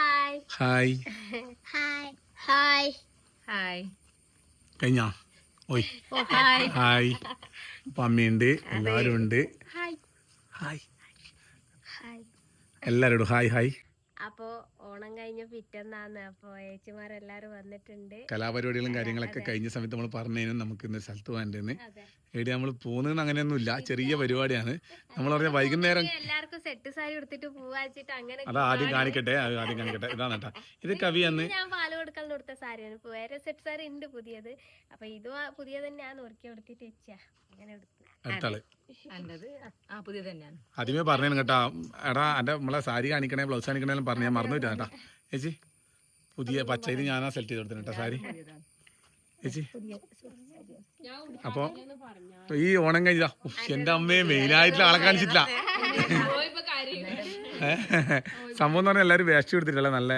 Hi hi hi hi hi കഴിഞ്ഞാ ഓയ് ഓ ഹായ് ഹായ് അപ്പം അമ്മയുണ്ട് എല്ലാവരും ഉണ്ട് ഹായ് ഹായ് ഹായ് എല്ലാവരോടും ഹായ് ഹായ് അപ്പോ ഓണം കഴിഞ്ഞ പിറ്റന്നാന്ന്. അപ്പൊ ഏച്ചിമാരെല്ലാരും വന്നിട്ടുണ്ട്. കലാപരിപാടികളും കാര്യങ്ങളൊക്കെ കഴിഞ്ഞ സമയത്ത് നമ്മൾ പറഞ്ഞു നമുക്ക് ഇന്ന് സ്ഥലത്ത് പോകാണ്ടെന്ന് എടി എവിടെ നമ്മൾ പോകുന്നതെന്ന് അങ്ങനെയൊന്നുമില്ല ചെറിയ പരിപാടിയാണ്. നമ്മൾ പറഞ്ഞ വൈകുന്നേരം എല്ലാവർക്കും സെറ്റ് സാരി എടുത്തിട്ട് പോവാച്ചിട്ട് അങ്ങനെ അത് ആദ്യം കാണിക്കട്ടെ. അത് ആദ്യം കാണിക്കട്ടെ. ഇതാണ് കേട്ടോ. ഇത് കവി അന്ന് ഞാൻ പാൽ കൊടുക്കാൻ കൊടുത്ത സാരിയാണ്. വേറെ സെറ്റ് സാരി ഉണ്ട് പുതിയത്. അപ്പൊ ഇത് പുതിയ തന്നെയാണ് ഒരുക്കി എടുത്തിട്ട് വെച്ചാ. അങ്ങനെ എടുത്തു അടുത്താൾ. ആദ്യമേ പറഞ്ഞു കേട്ടാ. എടാ എന്റെ നമ്മളെ സാരി കാണിക്കണേ ബ്ലൗസ് കാണിക്കണേലും പറഞ്ഞു ഞാൻ മറന്നു കേട്ടാ. ചേച്ചി പുതിയ പച്ചയിൽ ഞാനാ സെലക്ട് ചെയ്ത് കൊടുത്തിട്ട് സാരി. ചേച്ചി. അപ്പൊ ഈ ഓണം കഴിഞ്ഞാ എന്റെ അമ്മയെ മെയിനായിട്ടുള്ള ആളെ കാണിച്ചിട്ടില്ല? സംഭവം എന്ന് പറഞ്ഞാൽ എല്ലാവരും വേസ്റ്റ് എടുത്തിട്ടല്ല നല്ല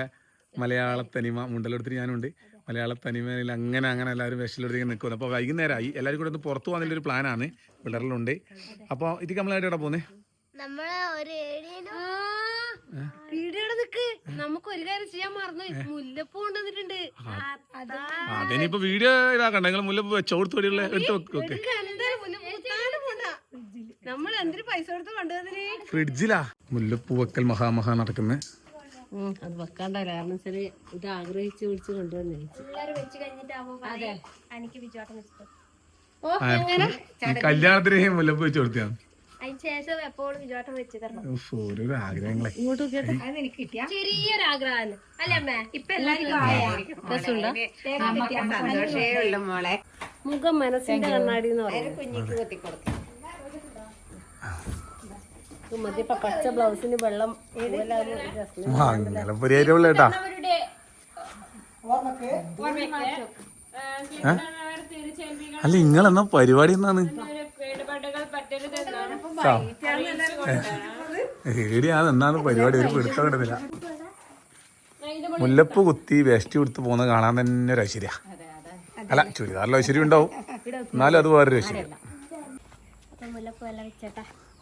മലയാള തനിമ മുണ്ടലെടുത്തിട്ട് ഞാനുണ്ട്. മലയാള തനിമയിൽ അങ്ങനെ അങ്ങനെ എല്ലാവരും വേസ്റ്റിലെടുത്ത് നിൽക്കുന്നു അപ്പോൾ വൈകുന്നേരമായി എല്ലാവരും കൂടെ ഒന്ന് പുറത്തു പോകാനുള്ളൊരു പ്ലാനാണ് പിള്ളേരിലുണ്ട് അപ്പോൾ ഇതിക്ക് നമ്മളായിട്ട് എവിടെ പോകുന്നത് നമ്മൾ ഒരു നമുക്ക് ഒരു കാര്യം ചെയ്യാൻ മറന്നു. മുല്ലപ്പൂ കൊണ്ടുവന്നിട്ടുണ്ട്. അതിനിപ്പോ വീഡിയോ ഇതാക്കണ്ട. നിങ്ങൾ മുല്ലപ്പൂ വെച്ചോ കൊടുത്തു വഴിയുള്ള എടുത്ത് വെക്ക് ഓക്കെ. നമ്മൾ എന്തിനു പൈസ കൊടുത്ത് ഫ്രിഡ്ജിലാ? മുല്ലപ്പൂ വെക്കൽ മഹാമഹാ നടക്കുന്നേ. അത് വെക്കാണ്ടല്ല കാരണം വെച്ചാൽ ഇത് ആഗ്രഹിച്ച് വിളിച്ച് കൊണ്ടുവന്നു. പിള്ളേര് വെച്ച് കഴിഞ്ഞിട്ടാവുമ്പോ എനിക്ക് വിജയോട്ടം വെച്ചിട്ട് കല്യാണത്തിന് മുല്ലപ്പൂ വെച്ച് കൊടുത്തതാണ്. അതിന് ശേഷം എപ്പോഴും വിജയോട്ടം വെച്ച് തരണം. ഉഫ്, ഓരോരോ ആഗ്രഹങ്ങളെ ചെറിയൊരു ആഗ്രഹമാണ് അല്ലേ അമ്മേ? ഇപ്പൊ മുഖം മനസ്സിന്റെ കണ്ണാടി എന്ന് പറയുന്നത്. പച്ച ബ്ലൗസിന് വെള്ളം അങ്ങനെ കേട്ടാ. ഏ? അല്ല നിങ്ങളെന്നാ പരിപാടി എന്നാണ്? ഏടിയാണ് എന്നാണ് പരിപാടി? ഒരു പിടുത്തം കിട്ടുന്നില്ല. മുല്ലപ്പ് കുത്തി വേസ്റ്റ് കൊടുത്ത് പോകുന്നത് കാണാൻ തന്നെ ഒരു ഐശ്വര്യ. അല്ല ചുരിദാറിൽ ഐശ്വര്യം ഉണ്ടാവും. എന്നാലും അത് വേറൊരു ഐശ്വര്യം.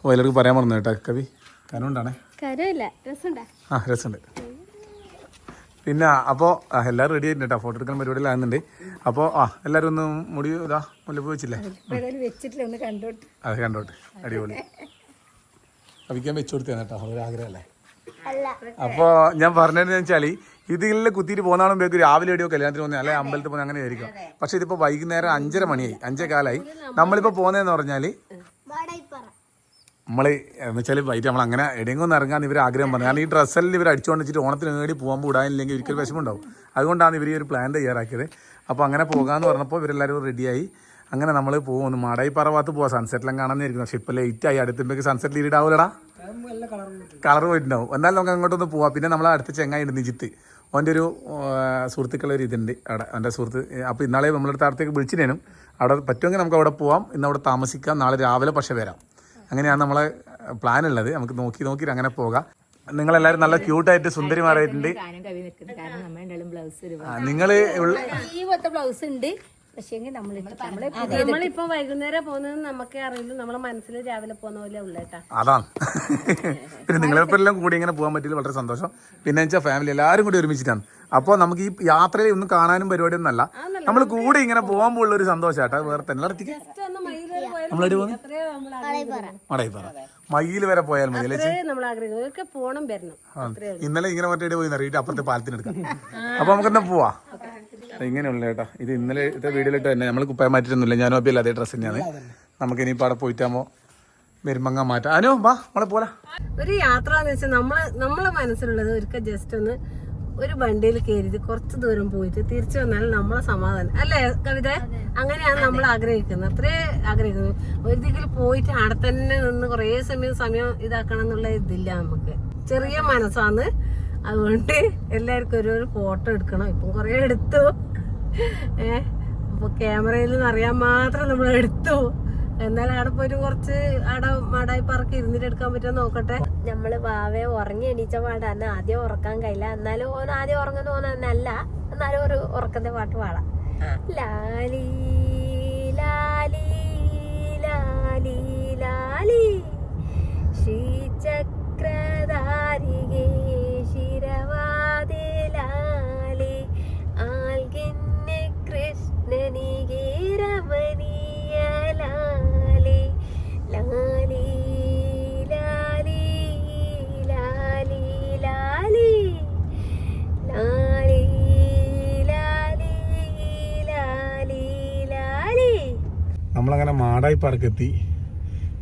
ഓ എല്ലാവർക്കും പറയാൻ മറന്നു കേട്ടോ കവി. കനുണ്ടാണേ ആ രസമുണ്ട്. പിന്നെ അപ്പോൾ എല്ലാവരും റെഡി ആയിട്ടുണ്ട് കേട്ടോ ഫോട്ടോ എടുക്കാൻ പരിപാടിയിലാകുന്നുണ്ട് അപ്പോൾ ആ എല്ലാവരും ഒന്ന് മുടി ഇതാ മുല്ലപ്പൂ വെച്ചില്ലേ? അത് കണ്ടോട്ട്. അടിപൊളി. അവിക്കാൻ വെച്ചു കൊടുത്തതാണ് കേട്ടോ ഒരു ആഗ്രഹമല്ലേ അപ്പോൾ ഞാൻ പറഞ്ഞതെന്ന് വെച്ചാൽ ഇതിൽ കുത്തിയിട്ട് പോകുന്നാളുമ്പോഴേക്ക് രാവിലെ എവിടെയോ കല്യാണത്തിന് പോകുന്നത് അല്ലെ അമ്പലത്തിൽ പോകുന്നത് അങ്ങനെ ആയിരിക്കും. പക്ഷെ ഇതിപ്പോൾ വൈകുന്നേരം അഞ്ചര മണിയായി. അഞ്ചേ കാലായി. നമ്മളിപ്പോൾ പോകുന്നതെന്ന് പറഞ്ഞാൽ നമ്മൾ എന്ന് വെച്ചാൽ വൈകിട്ട് നമ്മൾ അങ്ങനെ എവിടെയെങ്കിലും ഇറങ്ങാൻ ഇവർ ആഗ്രഹം പറഞ്ഞു. കാരണം ഈ ഡ്രസ്സെല്ലാം ഇവർ അടിച്ചുകൊണ്ട് വെച്ചിട്ട് ഓണത്തിന് നേടി പോകുമ്പോൾ ഇടാനില്ലെങ്കിൽ ഒരിക്കലും വിഷമമുണ്ടാവും. അതുകൊണ്ടാണ് ഇവർ ഈ ഒരു പ്ലാൻ തയ്യാറാക്കിയത്. അപ്പോൾ അങ്ങനെ പോകാമെന്ന് പറഞ്ഞപ്പോൾ ഇവരെല്ലാവരും റെഡിയായി അങ്ങനെ നമ്മൾ പോകുന്നു. മാടായിപ്പാറ ഭാഗത്ത് പോവാം സൺസെറ്റെല്ലാം കാണാനായിരിക്കും പക്ഷെ ഇപ്പോൾ ലേറ്റ് ആയി. അടുത്തുമ്പോഴേക്ക് സൺസെറ്റ് ലീഡാവൂലടാ കളർ പോയിട്ടുണ്ടാവും എന്നാലും നമുക്ക് അങ്ങോട്ടൊന്ന് പോവാം. പിന്നെ നമ്മളെ അടുത്ത ചെങ്ങായി ഉണ്ട് നിജിത്ത്. അവന്റെ ഒരു സുഹൃത്തുക്കളുടെ ഒരു ഇതുണ്ട്. അവിടെ അവന്റെ സുഹൃത്ത് അപ്പോൾ ഇന്നാളെ നമ്മളടുത്ത് അടുത്തേക്ക് വിളിച്ചിട്ടേനും അവിടെ പറ്റുമെങ്കിൽ നമുക്ക് അവിടെ പോവാം. ഇന്ന് അവിടെ താമസിക്കാം. നാളെ രാവിലെ പക്ഷേ വരാം. അങ്ങനെയാണ് നമ്മളെ പ്ലാൻ ഉള്ളത്. നമുക്ക് നോക്കി നോക്കി അങ്ങനെ പോകാം. നിങ്ങളെല്ലാവരും നല്ല ക്യൂട്ടായിട്ട് സുന്ദരിമാരായിട്ടുണ്ട്. നിങ്ങൾ ബ്ലൗസ് ഉണ്ട്. പക്ഷേങ്കിൽ നമ്മൾ നമ്മളെ നമ്മളിപ്പോ വൈകുന്നേരം പോകുന്നത് നമുക്കേ അറിയില്ല നമ്മളെ മനസ്സിൽ രാവിലെ പോകുന്ന പോലെ ഉള്ളേട്ടാ അതാണ്. പിന്നെ നിങ്ങളിപ്പോൾ എല്ലാം കൂടി ഇങ്ങനെ പോകാൻ പറ്റിയത് വളരെ സന്തോഷം. പിന്നെ വെച്ചാൽ ഫാമിലി എല്ലാവരും കൂടി ഒരുമിച്ചിട്ടാണ്. അപ്പോൾ നമുക്ക് ഈ യാത്രയിൽ ഒന്നും കാണാനും പരിപാടിയൊന്നുമല്ല നമ്മൾ കൂടി ഇങ്ങനെ പോകാൻ ഉള്ള ഒരു സന്തോഷം കേട്ടോ. വേറെ തന്നെ. അടുത്തേക്ക് നമ്മളടി പോകുന്നു മടയിപ്പാറ മയിൽ വരെ പോയാൽ മതി അല്ലേ പോണം വരണം. ഇന്നലെ ഇങ്ങനെ മറ്റേ പോയി അറിയിട്ട് അപ്പുറത്തെ പാലത്തിനെടുക്കാം അപ്പൊ നമുക്ക് എന്നാ പോവാ? ഇങ്ങനെയുള്ള കേട്ടോ ഇത് ഇന്നലെ ഇത്തെ വീഡിയോയിലിട്ട് തന്നെ നമ്മൾ കുപ്പായം മാറ്റിട്ടൊന്നുമില്ല ഞാനും അപ്പം അതേ ഡ്രസ്സ് തന്നെയാണ്. നമുക്ക് ഇനിയിപ്പോൾ അവിടെ പോയിട്ടാകുമ്പോൾ വരുമ്പങ്ങ മാറ്റാം. അനു വാ നമ്മളെ പോലെ. ഒരു യാത്ര എന്ന് വെച്ചാൽ നമ്മൾ നമ്മളെ മനസ്സിലുള്ളത് ഒരിക്കൽ ജസ്റ്റ് ഒന്ന് ഒരു വണ്ടിയിൽ കയറിയിട്ട് കുറച്ച് ദൂരം പോയിട്ട് തിരിച്ചു വന്നാൽ നമ്മളെ സമാധാനം. അല്ലേ കവിത? അങ്ങനെയാണ് നമ്മൾ ആഗ്രഹിക്കുന്നത്. അത്രേ ആഗ്രഹിക്കുന്നത്. ഒരു ദിക്കിൽ പോയിട്ട് അവിടെ തന്നെ നിന്ന് കുറേ സമയം സമയം ഇതാക്കണം എന്നുള്ള ഇതില്ല നമുക്ക്. ചെറിയ മനസ്സാണ് അതുകൊണ്ട് എല്ലാവർക്കും ഒരു ഒരു ഫോട്ടോ എടുക്കണം. ഇപ്പം കുറേ എടുത്തു. ഏഹ് അപ്പൊ ക്യാമറയിൽ നിന്ന് അറിയാൻ മാത്രം നമ്മൾ എടുത്തു. എന്നാൽ അവിടെ പോയിട്ട് കുറച്ച് അവിടെ മാടായി പറക്ക് ഇരുന്നിട്ട് എടുക്കാൻ പറ്റുമോ നോക്കട്ടെ. നമ്മൾ വാവെ ഉറങ്ങി എണീച്ച പാടാന്ന് ആദ്യം ഉറക്കാൻ കഴിയില്ല. എന്നാലും ഓൻ ആദ്യം ഉറങ്ങുന്ന ഓനല്ല എന്നാലും ഒരു ഉറക്കത്തെ പാട്ട് പാടാം. ലാലി ലാലി. മാടായി പാർക്ക് എത്തി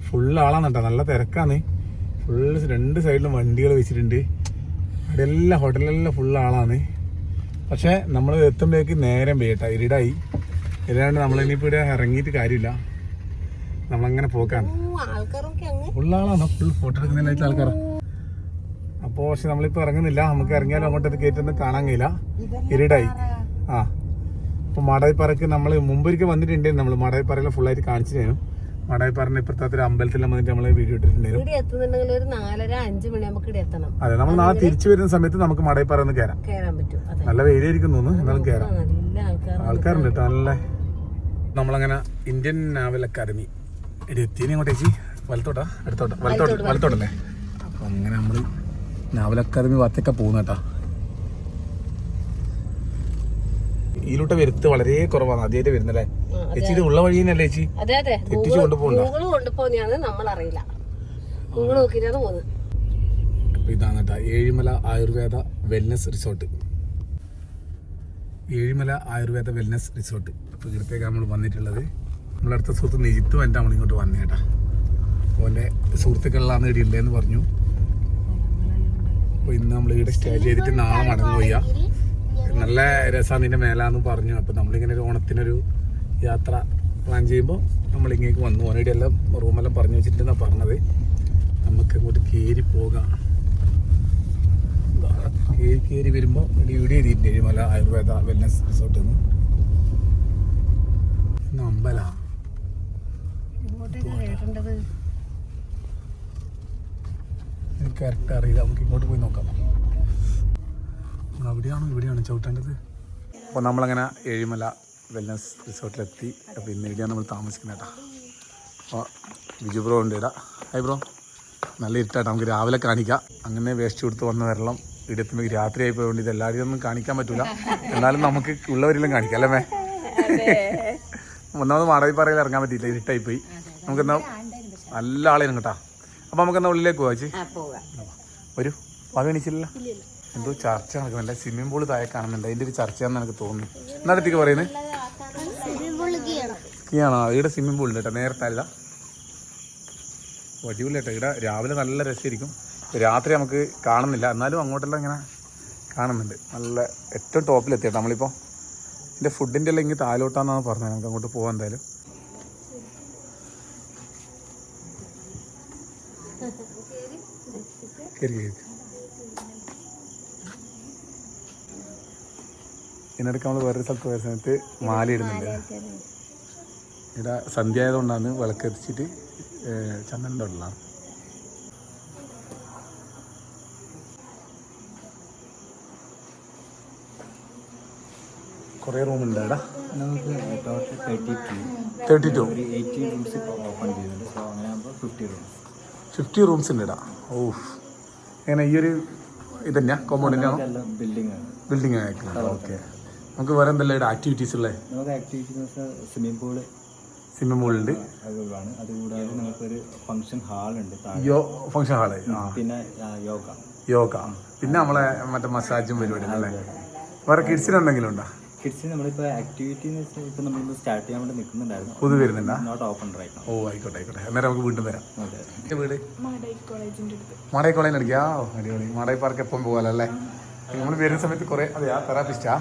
ഫുള്ള് ആളാണ് കേട്ടോ. നല്ല തിരക്കാണ്. ഫുള്ള് രണ്ട് സൈഡിലും വണ്ടികൾ വെച്ചിട്ടുണ്ട്. അവിടെ എല്ലാം ഹോട്ടലിലെല്ലാം ഫുള്ള് ആളാണ്. പക്ഷെ നമ്മൾ എത്തുമ്പോഴേക്ക് നേരം പേട്ടാ ഇരുടായി. ഇരുടാണ്ട് നമ്മൾ ഇനിയിപ്പോൾ ഇവിടെ ഇറങ്ങിയിട്ട് കാര്യമില്ല. നമ്മളങ്ങനെ പോക്കാണ്. ഫുൾ ആളാണോ. ഫുൾ ഫോട്ടോ എടുക്കുന്നതിന് ആൾക്കാർ അപ്പോൾ പക്ഷെ നമ്മളിപ്പോൾ ഇറങ്ങുന്നില്ല. നമുക്ക് ഇറങ്ങിയാലും അങ്ങോട്ടത് കയറ്റൊന്നും കാണാൻ കഴിയില്ല. ഇരുടായി. ആ. അപ്പോൾ മാടായിപ്പാറയ്ക്ക് നമ്മൾ മുമ്പൊരിക്കൽ വന്നിട്ടുണ്ട് നമ്മൾ മാടായിപ്പാറയിലെ ഫുള്ളായിട്ട് തരും. മാടായിപ്പാറിന്റെ ഇപ്പുറത്തെ ഒരു അമ്പലത്തിൽ വന്നിട്ട് നമ്മൾ വീഡിയോ ഇട്ടിട്ടുണ്ടായിരുന്നു ഇവിടെ എത്തുന്നുണ്ടെങ്കിൽ ഒരു നാലര അഞ്ച് നമുക്ക് ഇവിടെ എത്തണം. അതെ നമ്മൾ നാളെ തിരിച്ചു വരുന്ന സമയത്ത് നമുക്ക് മാടായിപ്പാറ ഒന്ന് കയറാം കയറാൻ പറ്റും അതെ. നല്ല വെയിലായിരിക്കും തോന്നുന്നു എന്നാലും കയറാം നല്ല ആൾക്കാർ ആൾക്കാരുണ്ട് കേട്ടോ നല്ല. നമ്മളങ്ങനെ ഇന്ത്യൻ നാവൽ അക്കാദമി. എടി എത്തിയേ അങ്ങോട്ട് ചേച്ചി. വലത്തോട്ടാ അടുത്തോട്ടാ. വലത്തോട്ട് വലത്തോട്ടല്ലേ? അപ്പൊ അങ്ങനെ നമ്മൾ നാവൽ അക്കാദമി ഭാഗത്തേക്ക് പോകുന്ന കേട്ടാ. ഇതിലൂടെ വരുത്ത് വളരെ കുറവാണ് ആദ്യമായിട്ട് വരുന്നല്ലേ? ചേച്ചി ഇത് ഉള്ള വഴി തന്നെയല്ലേ ചേച്ചി തെറ്റിച്ച് കൊണ്ടുപോകണ്ട. ഗൂഗിൾ നമ്മൾ അറിയില്ല ഗൂഗിൾ നോക്കിയിട്ടാണ് പോകുന്നത്. അപ്പൊ ഇതാണ് കേട്ടാ Ezhimala Ayurveda wellness resort Ezhimala Ayurveda wellness resort അപ്പൊ ഇവിടത്തേക്ക് നമ്മൾ വന്നിട്ടുള്ളത്. നമ്മളടുത്ത സുഹൃത്ത് നിജിത്ത് വന്നിട്ട് നമ്മൾ ഇങ്ങോട്ട് വന്നേ കേട്ടാ. ഓന്റെ സുഹൃത്തുക്കളിലാണ് ഇവിടെ ഉള്ളതെന്ന് പറഞ്ഞു അപ്പോൾ ഇന്ന് നമ്മൾ ഇവിടെ സ്റ്റേ ചെയ്തിട്ട് നാളെ മടങ്ങുക ചെയ്യാം നല്ല രസമാണ് ഇതിന്റെ മേലാന്ന് പറഞ്ഞു. അപ്പോൾ നമ്മളിങ്ങനെ ഒരു ഓണത്തിനൊരു യാത്ര പ്ലാൻ ചെയ്യുമ്പോൾ നമ്മളിങ്ങേക്ക് വന്നു. ഓനയുടെ എല്ലാം റൂമെല്ലാം പറഞ്ഞു വെച്ചിട്ടുണ്ടെന്നാണ് പറഞ്ഞത്. നമുക്ക് ഇങ്ങോട്ട് കയറി പോകാം കയറി കയറി വരുമ്പോൾ ഇവിടെ എഴുതിയിട്ടുണ്ട്. എഴുമല ആയുർവേദ വെൽനസ് റിസോർട്ട് എന്ന്. അമ്പല. എനിക്ക് കറക്റ്റ് അറിയില്ല. നമുക്ക് ഇങ്ങോട്ട് പോയി നോക്കാം. അവിടെയാണോ? ഇവിടെയാണോ ചവിട്ടേണ്ടത്? അപ്പോൾ നമ്മളങ്ങനെ ഏഴിമല വെൽനസ് റിസോർട്ടിലെത്തി. അപ്പോൾ ഇന്ന് ഇവിടെയാണ് നമ്മൾ താമസിക്കുന്നത് കേട്ടോ. അപ്പോൾ ബിജു ബ്രോ ഉണ്ട് ഇടാ ഹൈ ബ്രോ നല്ല ഇരുട്ടാട്ടോ നമുക്ക് രാവിലെ കാണിക്കാം. അങ്ങനെ വേസ്റ്റ് കൊടുത്ത് വന്ന വെള്ളം ഇവിടെ എത്തുമ്പോൾ രാത്രിയായി പോയതുകൊണ്ട് ഇത് എല്ലാവരും ഒന്നും കാണിക്കാൻ പറ്റില്ല എന്നാലും നമുക്ക് ഉള്ളവരെല്ലാം കാണിക്കാം അല്ലേ മേ? ഒന്നാമത് മാടായിപ്പാറയിൽ ഇറങ്ങാൻ പറ്റിയില്ല. ഇരുട്ടായി പോയി നമുക്കെന്നാ നല്ല ആളെയാണ് കേട്ടോ. അപ്പോൾ നമുക്കെന്നാ ഉള്ളിലേക്ക് പോവാ ചേച്ചി. പോകാം ഒരു പകണിച്ചില്ല എന്തോ ചർച്ച നടക്കുന്നുണ്ട്. സ്വിമ്മിംഗ് പൂൾ താഴെ കാണുന്നുണ്ട്. അതിന്റെ ഒരു ചർച്ചയാണെന്ന് എനിക്ക് തോന്നുന്നു. എന്നാ അടുത്തേക്ക് പറയുന്നത്? സ്കീയാണോ ഇവിടെ സ്വിമ്മിംഗ് പൂൾ ഉണ്ട് കേട്ടോ നേരത്തെ അല്ല. അടിപൊളി കേട്ടോ ഇവിടെ രാവിലെ നല്ല രസമായിരിക്കും. രാത്രി നമുക്ക് കാണുന്നില്ല. എന്നാലും അങ്ങോട്ടെല്ലാം ഇങ്ങനെ കാണുന്നുണ്ട്. നല്ല ഏറ്റവും ടോപ്പിലെത്തിയിട്ട് നമ്മളിപ്പോൾ എന്റെ ഫുഡിന്റെ എല്ലാം ഇങ്ങനെ താലോട്ടാന്നാണ് പറഞ്ഞത്. നമുക്ക് അങ്ങോട്ട് പോകാം എന്തായാലും. കയറി കയറി ഇതിനിടയ്ക്ക് നമ്മൾ വേറൊരു സ്ഥലത്ത് പോയ സമയത്ത് മാല ഇടുന്നുണ്ട്. ഇവിടെ സന്ധ്യ ആയതുകൊണ്ടാണ് വിളക്കെത്തിച്ചിട്ട് ചന്ദനന്റെ ഉള്ളതാണ് കുറേ റൂമുണ്ട് ഇവിടെ നമുക്ക് total thirty two thirty two eighty rooms ഇപ്പോൾ ഓപ്പൺ ചെയ്തിട്ടുണ്ട്. സോ അങ്ങനെ ആകുമ്പോൾ ഫിഫ്റ്റി റൂംസ് ഫിഫ്റ്റി റൂംസ് ഉണ്ട് എടാ. ഓ എങ്ങനെ ഈ ഒരു ഇതന്നെയാ കോമ്പൗണ്ടിന്റെ ബിൽഡിംഗ് ആണ്. ബിൽഡിംഗ് ആയിരിക്കും ഓക്കെ നമുക്ക് വേറെ എന്തെല്ലാം ഇവിടെ ആക്ടിവിറ്റീസ് ഉള്ളത് നമുക്ക് ആക്ടിവിറ്റീസ് സ്വിമ്മിംഗ് പൂൾ സ്വിമ്മിംഗ് പൂളുണ്ട് അതുകൊണ്ടാണ് അതുകൂടാതെ നമുക്കൊരു ഫംഗ്ഷൻ ഹാൾ താഴെ. യോ ഫംഗ്ഷൻ ഹാൾ പിന്നെ യോഗ. യോഗ. പിന്നെ നമ്മളെ മറ്റേ മസാജും പരിപാടി അല്ലേ വേറെ കിഡ്സിന് എന്തെങ്കിലും ഉണ്ടോ? കിഡ്സിന് നമ്മളിപ്പോൾ ആക്ടിവിറ്റി എന്ന് വെച്ചാൽ ഇപ്പോൾ നമ്മളിപ്പോൾ സ്റ്റാർട്ട് ചെയ്യാൻ വേണ്ടി നിൽക്കുന്നുണ്ടായിരുന്നു പുതു വരുന്നുണ്ടാ? നോട്ട് ഓപ്പൺ റൈറ്റ് ഓ ആയിക്കോട്ടെ ആയിക്കോട്ടെ. അന്നേരം നമുക്ക് വീണ്ടും വരാം. അതെ. എന്റെ വീട്? മാടായി കോളേജിൽ അടിക്കാ അടിപൊളി. മാടായി പാർക്ക് എപ്പം പോകാലല്ലേ നമ്മൾ വരുന്ന സമയത്ത് കുറെ അതെയാ തെറാപ്പിസ്റ്റാ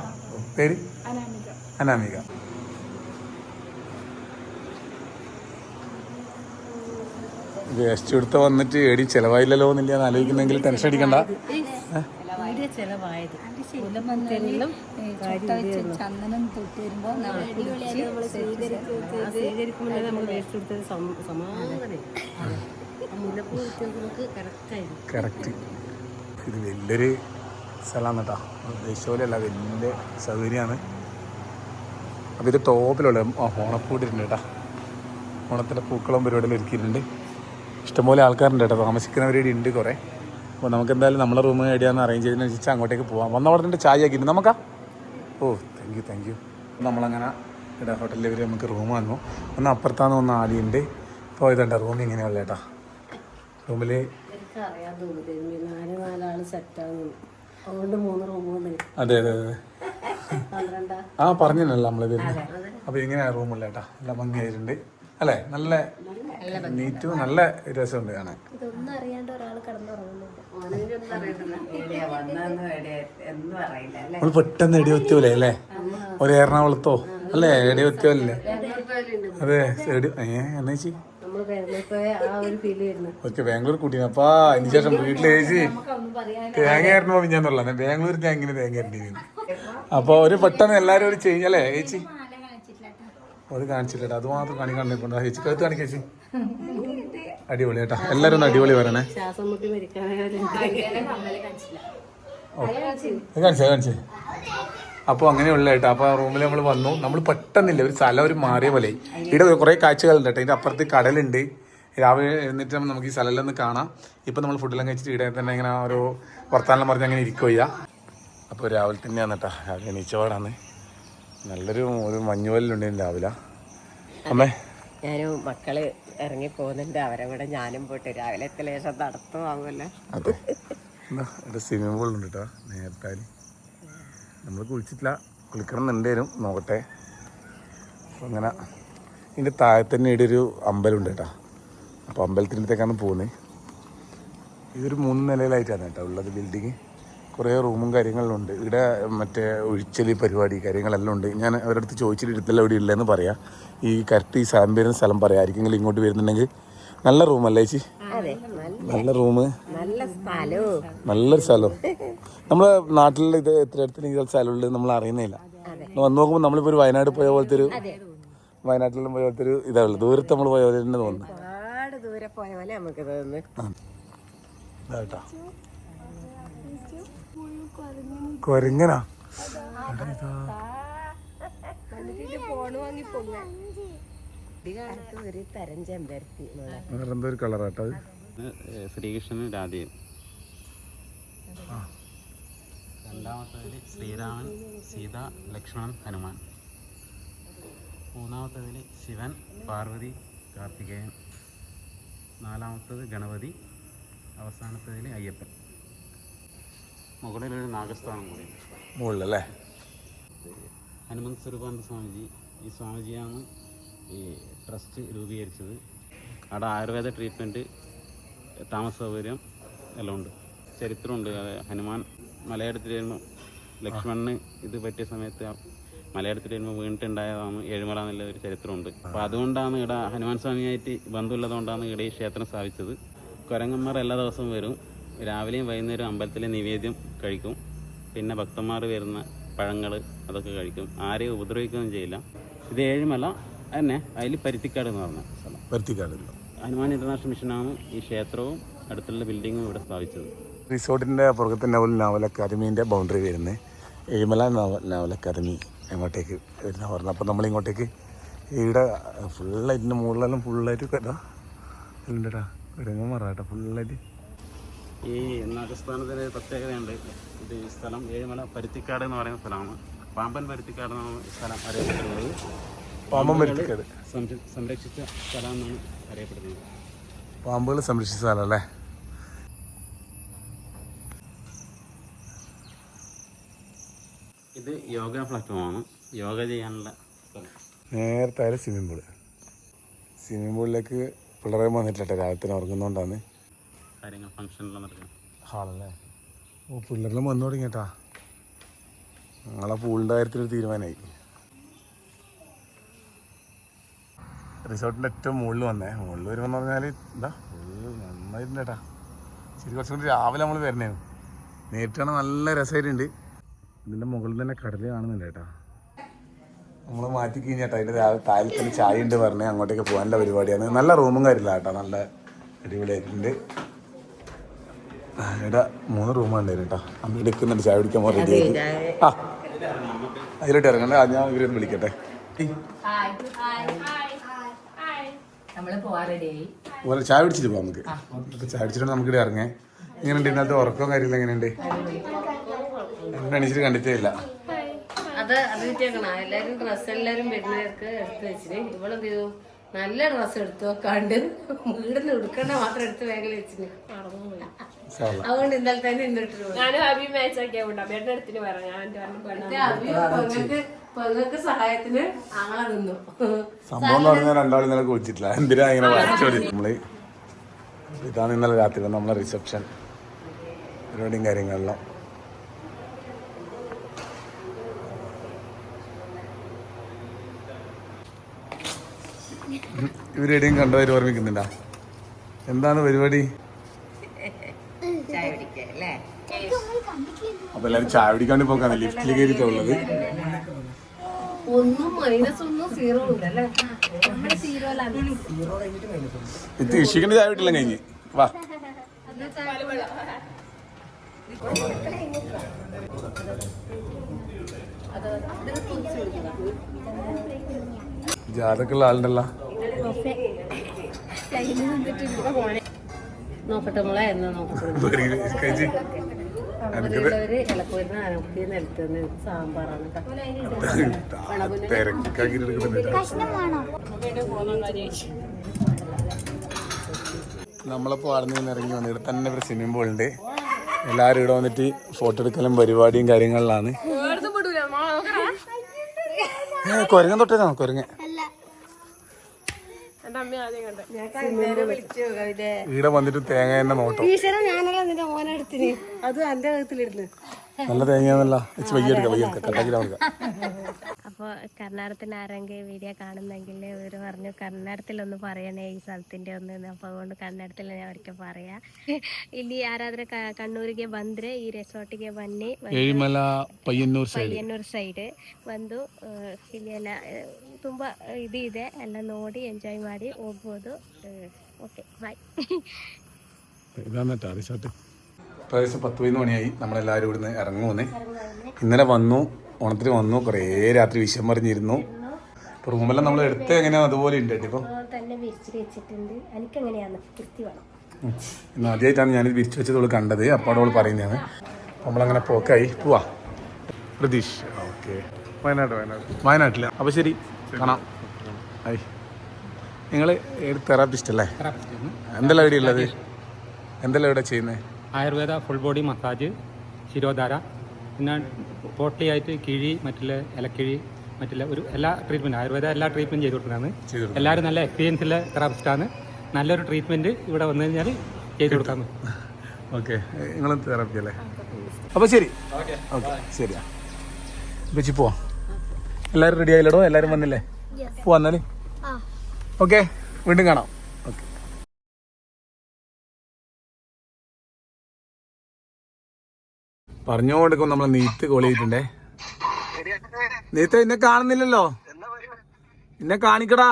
പേര്? അനാമിക. വേസ്റ്റ് എടുത്ത് വന്നിട്ട് എടി ചെലവായില്ലല്ലോ എന്നില്ല ആലോചിക്കുന്നെങ്കിൽ ടെൻഷൻ അടിക്കണ്ട. ചന്ദനം തൊട്ട് സ്വീകരിക്കുമ്പോൾ വേസ്റ്റ് സമാധാനം. കറക്റ്റ് ഇത് വലിയൊരു സ്ഥലമാണ് കേട്ടോ ഉദ്ദേശിച്ച പോലെയല്ല വലിയ സൗകര്യമാണ്. അപ്പോൾ ഇത് ടോപ്പിലുള്ള ഓണപ്പൂട്ടിട്ടുണ്ട് കേട്ടോ ഓണത്തിന്റെ പൂക്കളം പരിപാടിയിൽ ഒരുക്കിയിട്ടുണ്ട്. ഇഷ്ടംപോലെ ആൾക്കാരുണ്ട് കേട്ടോ താമസിക്കുന്നവരുടെ ഉണ്ട് കുറേ. അപ്പോൾ നമുക്ക് എന്തായാലും നമ്മളെ റൂം എവിടെയാണെന്ന് അറേഞ്ച് ചെയ്തതിനനുസരിച്ച് അങ്ങോട്ടേക്ക് പോവാം. വന്ന ഉടനെ ചായ ആക്കിയിട്ട് നമുക്കാ? ഓ താങ്ക് യു താങ്ക് യു നമ്മളങ്ങനെ ഇവിടെ ഹോട്ടലിൽ ഇവർ നമുക്ക് റൂം വന്നു. ഒന്ന് അപ്പുറത്താണ് ഒന്ന് ആലിയുണ്ട് അപ്പോൾ ഇതുണ്ട് റൂം ഇങ്ങനെയുള്ള കേട്ടോ റൂമിൽ അറിയാൻ നാല് നാലാൾ സെറ്റാകുന്നു അതുകൊണ്ട് മൂന്ന് അതെ അതെ അതെ. ആ പറഞ്ഞല്ലോ നമ്മൾ വരുന്നത് അപ്പോൾ ഇങ്ങനെ റൂമുള്ള കേട്ടാ. നല്ല ഭംഗിയായിട്ടുണ്ട്. അല്ലേ? നല്ല നീറ്റും നല്ല രസമുണ്ട് കാണാൻ. ഇതൊന്നും അറിയാണ്ട് ഒരാൾ കിടന്നുറങ്ങുന്നുണ്ട്. നമ്മൾ പെട്ടെന്ന് അല്ലേ? ഒരു എറണാകുളത്തോ അല്ലേ? എടി എത്തിയോല്ലേ അതെ എന്നാ ചേച്ചി? നമ്മൾ ബാംഗ്ലൂർ പോയ ആ ഒരു ഫീൽ വരുന്നു. ഓക്കെ ബാംഗ്ലൂർ കൂട്ടിനപ്പാ അതിന് ശേഷം വീട്ടിൽ ചേച്ചി തേങ്ങ ആയിരുന്നോ ഞാൻ പറഞ്ഞ ബാംഗ്ലൂർ തേങ്ങനെ തേങ്ങയായിരുന്നു അപ്പൊ ഒരു പെട്ടെന്ന് എല്ലാരും ഒരു ചേഞ്ച് അല്ലേ? ചേച്ചി? അത് കാണിച്ചില്ല അത് മാത്രം കണി കണ്ടിട്ടുണ്ടോ. ചേച്ചി കഴുത്ത് കാണിക്ക ചേച്ചി. അടിപൊളി കേട്ടാ. എല്ലാരും ഒന്ന് അടിപൊളി വരണേ കാണിച്ചേ. കാണിച്ചേ അപ്പോൾ അങ്ങനെയുള്ള കേട്ടോ. അപ്പോൾ റൂമിൽ നമ്മൾ വന്നു. നമ്മൾ പെട്ടെന്നില്ല. ഒരു സ്ഥലം ഒരു മാറിയ പോലെ. ഇവിടെ കുറേ കാഴ്ചകളുണ്ട് കേട്ടോ. ഇതിന്റെ അപ്പുറത്ത് കടലുണ്ട്. രാവിലെ എഴുന്നേറ്റ് നമുക്ക് ഈ സ്ഥലമെല്ലാം ഒന്ന് കാണാം. ഇപ്പം നമ്മൾ ഫുഡെല്ലാം കഴിച്ചിട്ട് ഇവിടെ തന്നെ ഇങ്ങനെ ഒരു വർത്താനം പറഞ്ഞ് അങ്ങനെ ഇരിക്കുക അപ്പോൾ രാവിലെ തന്നെയാണ് കേട്ടോ രാവിലെ എണീച്ചപാടാണ്. നല്ലൊരു ഒരു മഞ്ഞുവല്ലുണ്ട് രാവിലെ. അമ്മേ. ഞാനും മക്കൾ ഇറങ്ങി പോകുന്നുണ്ട്. അവരെ കൂടെ ഞാനും പോയിട്ട് രാവിലെ ലേശം നടത്തുവാങ്ങുമല്ലോ അതെ. എന്താ? ഇവിടെ സ്വിമ്മിംഗ് പൂളുണ്ട് കേട്ടോ നേരത്തെ നമ്മൾ കുളിച്ചിട്ടില്ല. കുളിക്കണം എന്നുണ്ടേനും നോക്കട്ടെ. അങ്ങനെ ഇതിന്റെ താഴെ തന്നെ ഇവിടെ ഒരു അമ്പലമുണ്ട് കേട്ടോ അപ്പോൾ അമ്പലത്തിലത്തേക്കാണ് പോകുന്നത് ഇതൊരു മൂന്ന് നിലയിലായിട്ടാണ് കേട്ടോ ഉള്ളത് ബിൽഡിങ് കുറേ റൂമും കാര്യങ്ങളും ഉണ്ട്. ഇവിടെ മറ്റേ ഒഴിച്ചൽ പരിപാടി കാര്യങ്ങളെല്ലാം ഉണ്ട്. ഞാൻ അവരുടെ അടുത്ത് ചോദിച്ചിട്ട് ഇരുത്തല്ല ഇവിടെ ഇല്ലെന്ന് പറയാം. ഈ കറക്റ്റ് ഈ വരുന്ന സ്ഥലം പറയാം. ആർക്കെങ്കിലും ഇങ്ങോട്ട് വരുന്നുണ്ടെങ്കിൽ നല്ല റൂമല്ലേ ചേച്ചി? നല്ല റൂം നല്ലൊരു സ്ഥലം. നമ്മളെ നാട്ടിലുള്ള ഇത് എത്ര അടുത്ത് ഈ സ്ഥലമുള്ളത് നമ്മൾ അറിയുന്നില്ല വന്ന് നോക്കുമ്പോൾ നമ്മളിപ്പോൾ ഒരു വയനാട് പോയ പോലത്തെ ഒരു വയനാട്ടിലും പോയ പോലത്തെ ഒരു ഇതാ ഉള്ളത്. ദൂരത്ത് നമ്മൾ പോയ പോലെ തന്നെ തോന്നുന്നു. പോയ പോലെ നമുക്ക് തോന്നുന്നു കൊരങ്ങനാ ഇടികാലത്ത് ഒരു കളറാട്ടോ ശ്രീകൃഷ്ണനും രാധയും. രണ്ടാമത്തതിൽ ശ്രീരാമൻ സീത ലക്ഷ്മണൻ ഹനുമാൻ. മൂന്നാമത്തതിൽ ശിവൻ പാർവതി കാർത്തികേയൻ. നാലാമത്തത് ഗണപതി അവസാനത്തതിൽ അയ്യപ്പൻ. മുകളിലൊരു നാഗസ്ഥാനം കൂടി. മുകളിലല്ലേ? ഹനുമന്ത് സ്വരൂപാനന്ദ സ്വാമിജി ഈ സ്വാമിജിയാണ് ഈ ട്രസ്റ്റ് രൂപീകരിച്ചത്. അവിടെ ആയുർവേദ ട്രീറ്റ്മെന്റ് താമസ സൗകര്യം എല്ലാം ഉണ്ട്. ചരിത്രമുണ്ട്. ഹനുമാൻ മലയെടുത്തിട്ട് വരുമ്പോൾ ലക്ഷ്മണന് ഇത് പറ്റിയ സമയത്ത് ആ മലയെടുത്തിട്ട് വരുമ്പോൾ വീണിട്ടുണ്ടായതാണ് ഏഴുമല എന്നുള്ള ഒരു ചരിത്രമുണ്ട്. അപ്പോൾ അതുകൊണ്ടാണ് ഇവിടെ ഹനുമാൻ സ്വാമിയായിട്ട് ബന്ധമുള്ളതുകൊണ്ടാണ് ഇവിടെ ഈ ക്ഷേത്രം സ്ഥാപിച്ചത്. കുരങ്ങന്മാർ എല്ലാ ദിവസവും വരും. രാവിലെയും വൈകുന്നേരം അമ്പലത്തിലെ നിവേദ്യം കഴിക്കും. പിന്നെ ഭക്തന്മാർ വരുന്ന പഴങ്ങൾ അതൊക്കെ കഴിക്കും. ആരെയും ഉപദ്രവിക്കുകയൊന്നും ചെയ്യില്ല. ഇത് ഏഴുമല തന്നെ അതിൽ പരുത്തിക്കാട് എന്ന് പറഞ്ഞ സ്ഥലം. പരുത്തിക്കാട് ഹനുമാൻ ഇന്റർനാഷണൽ മിഷനാണ് ഈ ക്ഷേത്രവും അടുത്തുള്ള ബിൽഡിങ്ങും ഇവിടെ സ്ഥാപിച്ചത്. റിസോർട്ടിന്റെ പുറകത്തെ നവൽ നാവൽ അക്കാദമീന്റെ ബൗണ്ടറി വരുന്നത് ഏഴിമല നാവൽ നാവൽ അക്കാദമി അങ്ങോട്ടേക്ക് വരുന്ന പറഞ്ഞു. അപ്പോൾ നമ്മൾ ഇങ്ങോട്ടേക്ക് ഇവിടെ ഫുള്ളായിട്ട് മുകളിലെല്ലാം ഫുള്ളായിട്ട് കേട്ടാ ഉണ്ടടാ കുരങ്ങൻ മറാട്ടോ ഫുള്ളായിട്ട് ഈ നാട്ടുസ്ഥാനത്തിന് പ്രത്യേകതയുണ്ട്. ഇത് ഈ സ്ഥലം ഏഴുമല പരുത്തിക്കാട് എന്ന് പറയുന്ന സ്ഥലമാണ്. പാമ്പൻ പരുത്തിക്കാട് എന്നാണ് ഈ സ്ഥലം അറിയപ്പെടുന്നത് പാമ്പൻ പരുത്തിക്കാട്. സംരക്ഷിച്ച സ്ഥലം എന്നാണ് അറിയപ്പെടുന്നത്. പാമ്പുകൾ സംരക്ഷിച്ച സ്ഥലം അല്ലേ? ഇത് യോഗ പ്ലാറ്റ്ഫോമാണ് യോഗ ചെയ്യാനുള്ള നേരത്തെ ആയാലും സ്വിമ്മിംഗ് പൂൾ സ്വിമ്മിംഗ് പൂളിലേക്ക് പിള്ളേരെ വന്നിട്ടില്ല രാത്രി ഉറങ്ങുന്നോണ്ടാന്ന് കാര്യങ്ങൾ നടക്കുന്നത് ഹാളല്ലേ ഓ പിള്ളേരെല്ലാം വന്നു തുടങ്ങിട്ടാ ഞങ്ങളെ പൂളിന്റെ കാര്യത്തിലൊരു തീരുമാനമായി റിസോർട്ടിന്റെ ഏറ്റവും മുകളിൽ വന്നേ. മുകളിൽ വരുമെന്ന് പറഞ്ഞാൽ എന്താ? ഫുള്ള് നന്നായിട്ടുണ്ട് ചേട്ടാ ശരി കുറച്ചും കൂടി രാവിലെ നമ്മൾ വരണേ നേരിട്ടാണ് നല്ല രസമായിട്ടുണ്ട്. ഇതിന്റെ മുകളിൽ തന്നെ കടൽ കാണുന്നുണ്ട് ചേട്ടാ നമ്മൾ മാറ്റി കഴിഞ്ഞാട്ടാ അതിന്റെ രാവിലെ താഴത്തിൽ ചായ ഉണ്ട് പറഞ്ഞ അങ്ങോട്ടേക്ക് പോകാനുള്ള പരിപാടിയാണ്. നല്ല റൂമും കാര്യമില്ല കേട്ടോ നല്ല അടിപൊളിയായിട്ടുണ്ട്. ഇവിടെ മൂന്ന് റൂമാണ് കേട്ടോ? അമ്മ എടുക്കുന്നുണ്ട് ചായ കുടിക്കാൻ പോകാൻ റെഡി ആയി ആ അതിലോട്ട് ഇറങ്ങണ്ട ഞാൻ ഇവരൊന്ന് വിളിക്കട്ടെ. റെഡിയായി ഓരോ ചായ പിടിച്ചിട്ട് പോവാം നമുക്ക്. ചായ കുടിച്ചിട്ട് നമുക്ക് ഇവിടെ ഇറങ്ങേ. എങ്ങനെയുണ്ട് ഇന്നത്തെ ഉറക്കവും കാര്യമില്ല എങ്ങനെയുണ്ട്? എണീച്ചിട്ട് കണ്ടിട്ടേ ഇല്ല അത് അത് വിറ്റേക്കണം എല്ലാരും ഡ്രസ്സ് എല്ലാരും വരുന്നവർക്ക് എടുത്തു വെച്ചിന്. ഇവളെന്ത് ചെയ്തു? നല്ല ഡ്രസ് എടുത്തു വെക്കാണ്ട് വീടിന്ന് ഉടുക്കണ്ട മാത്രം എടുത്ത് വേഗം വെച്ചിന്. അതുകൊണ്ട് ഇന്നലെ തന്നെ ഇന്നിട്ട് ഞാനും അബി മാച്ച് ആക്കിയാ ഉണ്ട് അബിയുടെ അടുത്തിന് പറയാം ഞാൻ എന്റെ പറഞ്ഞു നിങ്ങൾക്ക് പെങ്ങൾക്ക് സഹായത്തിന് ആങ്ങളെ നിന്നു. സംഭവം എന്ന് പറഞ്ഞാൽ രണ്ടാളും ഇന്നലെ കുളിച്ചിട്ടില്ല. എന്തിനാ ഇങ്ങനെ വരച്ചോടി നമ്മൾ ഇതാണ് ഇന്നലെ രാത്രി നമ്മളെ റിസപ്ഷൻ പരിപാടിയും കാര്യങ്ങളിലും. ഇവരെവിടെയും കണ്ടവര് ഓർമ്മിക്കുന്നില്ല. എന്താണ് പരിപാടി? അപ്പൊ എല്ലാരും ചായ പിടിക്കാണ്ട് പോക്കാണ്. ലിഫ്റ്റിൽ കയറിയിട്ടുള്ളത്. ഇത് ചായ വിട്ടില്ല കഴിഞ്ഞ്. വാ. ജാതക്കുള്ള ആളുണ്ടല്ലോ. നോക്കട്ടെ മോളെ എന്നാ നോക്കട്ടെ. നിലത്തുനിന്ന് സാമ്പാറാണ് നമ്മളിപ്പോൾ അവിടെ നിന്ന് ഇറങ്ങി വന്നു ഇവിടെ തന്നെ ഒരു സ്വിമ്മിംഗ് പൂളുണ്ട് ഉണ്ട്. എല്ലാവരും ഇവിടെ വന്നിട്ട് ഫോട്ടോ എടുക്കലും പരിപാടിയും കാര്യങ്ങളിലാണ്. കൊരങ്ങൻ കുരങ്ങൻ തൊട്ടേതാണോ കുരങ്ങൻ? ഇവിടെ വന്നിട്ട് തേങ്ങ തന്നെ നോട്ടം. ഈശ്വരൻ ഞാനല്ല നിന്റെ മോനെടുത്തിന് അത് എന്റെ കഴുത്തിലിരുന്ന് നല്ല തേങ്ങയാന്നല്ല വെച്ച് വയ്യെടുക്കാം വയ്യെടുക്കാം കട്ടാക്കി കൊടുക്കാം അപ്പോൾ കർണാടകത്തിന് ആരെങ്കിലും വീഡിയോ കാണുന്നെങ്കിൽ ഇവർ പറഞ്ഞു കന്നഡത്തിലൊന്ന് പറയണേ ഈ സ്ഥലത്തിൻ്റെ ഒന്ന് എന്ന്. അപ്പോൾ അതുകൊണ്ട് കന്നഡത്തിൽ ഞാൻ ഒരിക്കൽ പറയാം ಇಲ್ಲಿ ಯಾರಾದ್ರೆ ಕ- ಕಣ್ಣೂರಿಗೆ ಬಂದರೆ ಈ ರೆಸಾರ್ಟಿಗೆ ಬನ್ನಿ ഏഴിമല പയ്യന്നൂർ സൈഡ് ಪಯ್ಯನ್ನೂರು ಸೈಡ್ ಬಂದು ಆ, ಇಲ್ಲಿ ಎಲ್ಲ ಆ, ತುಂಬ ಇದು ಇದೆ ಎಲ್ಲ ನೋಡಿ ಎಂಜಾಯ್ ಮಾಡಿ ಹೋಗ್ಬೋದು ಓಕೆ ಬಾಯ್ ഇതാണ് പ്രാവശ്യം പത്ത് പതിനൊന്ന് മണിയായി നമ്മളെല്ലാവരും ഇവിടുന്ന് ഇറങ്ങുമെന്ന് ഇന്നലെ വന്നു ഓണത്തിന് വന്നു കുറേ രാത്രി വിഷം പറഞ്ഞിരുന്നു ഇപ്പോൾ റൂമെല്ലാം നമ്മൾ എടുത്ത് എങ്ങനെയാ അതുപോലെ ഉണ്ട് ഇപ്പോൾ. ഇന്ന് ആദ്യമായിട്ടാണ് ഞാനിത് വിരിച്ചു വെച്ചത് അവൾ കണ്ടത്. അപ്പോൾ അവൾ പറയുന്നതാണ്. നമ്മളങ്ങനെ പോക്കായി. പോവാ. പ്രതീഷ്. ഓക്കെ. വയനാട് വയനാട്. വയനാട്ടില്ല അപ്പോൾ ശരി. കാണാം. ആയി നിങ്ങൾ തെറാപ്പിസ്റ്റ് അല്ലേ? എന്തെല്ലാം ഇവിടെ ഉള്ളത്? എന്തെല്ലാം ഇവിടെ ചെയ്യുന്നത് Ayurveda full body massage Shirodhara പിന്നെ ടോട്ടലി ആയിട്ട് കിഴി മറ്റുള്ള ഇലക്കിഴി മറ്റുള്ള ഒരു എല്ലാ ട്രീറ്റ്മെന്റ് ആയുർവേദ എല്ലാ ട്രീറ്റ്മെന്റ് ചെയ്ത് കൊടുക്കുന്നതാണ്. എല്ലാവരും നല്ല എക്സ്പീരിയൻസ് ഉള്ള തെറാപ്പിസ്റ്റാണ് നല്ലൊരു ട്രീറ്റ്മെന്റ് ഇവിടെ വന്നു കഴിഞ്ഞാൽ ചെയ്ത് കൊടുക്കാമെന്ന് ഓക്കെ. നിങ്ങളും തെറാപ്പി അല്ലേ? അപ്പോൾ ശരി. ഓക്കെ. ശരിയാ. വെച്ച് പോവാം. എല്ലാവരും റെഡി ആയില്ലടോ? എല്ലാവരും വന്നില്ലേ? പോവാ ഓക്കെ വീണ്ടും കാണാം. ഓക്കെ പറഞ്ഞു കൊടുക്കും നമ്മളെ നീത്ത് ഇന്നെ ചെയ്തിട്ടുണ്ടേ നീത്ത് എന്നെ കാണുന്നില്ലല്ലോ? എന്നെ കാണിക്കടാ.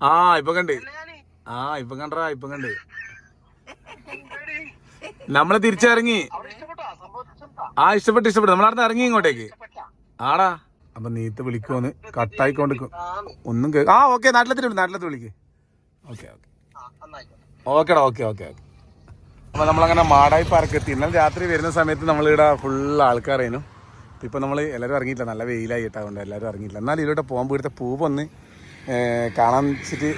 ആ ഇപ്പൊ കണ്ട്. ആ ഇപ്പൊ കണ്ടടാ ഇപ്പൊ കണ്ട്. നമ്മളെ തിരിച്ചിറങ്ങി. ആ ഇഷ്ടപ്പെട്ടു ഇഷ്ടപ്പെട്ടു. നമ്മളെ ഇറങ്ങി ഇങ്ങോട്ടേക്ക്. ആടാ അപ്പൊ നീത്ത് വിളിക്കുമെന്ന് കട്ടായിക്കൊണ്ട് ഒന്നും ആ ഓക്കെ നാട്ടിലെത്തി നാട്ടിലെത്തി വിളിക്ക്. Okay okay. ഓക്കെടാ ഓക്കെ ഓക്കെ ഓക്കെ. അപ്പൊ നമ്മളങ്ങനെ മാടായി പാർക്ക് എത്തി ഇന്നലെ രാത്രി വരുന്ന സമയത്ത് നമ്മളിവിടെ ഫുൾ ആൾക്കാരായിരുന്നു. ഇപ്പൊ നമ്മൾ എല്ലാവരും ഇറങ്ങിയിട്ടില്ല. നല്ല വെയിലായി അതുകൊണ്ട് എല്ലാവരും ഇറങ്ങിയിട്ടില്ല. എന്നാലും ഇതിലോട്ട് പോകുമ്പോൾ ഇവിടുത്തെ പൂവ് ഒന്ന് കാണാൻ വെച്ചിട്ട്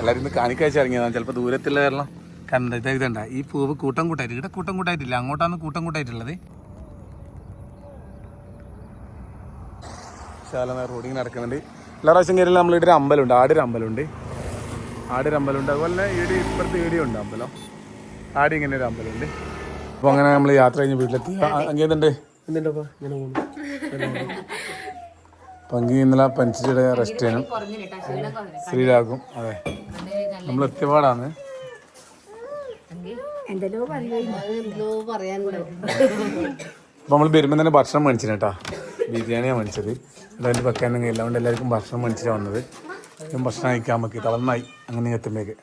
എല്ലാവരും ഇന്ന് കാണിക്കാഴ്ച ഇറങ്ങിയതാണ് ചിലപ്പോൾ ദൂരത്തുള്ള കാരണം കണ്ട? ഇത് ഇതണ്ട ഈ പൂവ് കൂട്ടം കൂട്ടായിട്ട്. ഇവിടെ കൂട്ടം കൂട്ടായിട്ടില്ല. അങ്ങോട്ടാണ് കൂട്ടം കൂട്ടായിട്ടുള്ളത്. ശാലമ റോഡിങ് നടക്കുന്നുണ്ട്. എല്ലാ പ്രാവശ്യം കയറിയാലും നമ്മളിവിടെ ഒരു അമ്പലമുണ്ട്. ആടൊരു അമ്പലമുണ്ട്. ആടൊരു അമ്പലമുണ്ട്. അതുപോലെ ഇവിടെ ഇപ്പുറത്ത് ഇവിടെയും ഉണ്ട് അമ്പലം. ആടി ഇങ്ങനെ ഒരു അമ്പലമുണ്ട്. അപ്പോൾ അങ്ങനെ നമ്മൾ യാത്ര കഴിഞ്ഞ് വീട്ടിലെത്തി. അങ്ങേതുണ്ട് പങ്കി ഇന്നലെ പനിച്ചിട്ട് റെസ്റ്റ് ചെയ്യണം. ശ്രീരാഗും അതെ. നമ്മൾ എത്തിയപാടാണ് അപ്പോൾ നമ്മൾ വരുമ്പോൾ തന്നെ ഭക്ഷണം മേടിച്ചിന് കേട്ടാ ബിരിയാണിയാണ് മേടിച്ചത്. എല്ലാവരും വെക്കാൻ എല്ലാം അതുകൊണ്ട് എല്ലാവർക്കും ഭക്ഷണം മേടിച്ചിട്ടാണ് വന്നത്. ഭക്ഷണം കഴിക്കാൻ നമുക്ക് തളർന്നായി. അങ്ങനെ എത്തുമ്പോഴേക്ക്.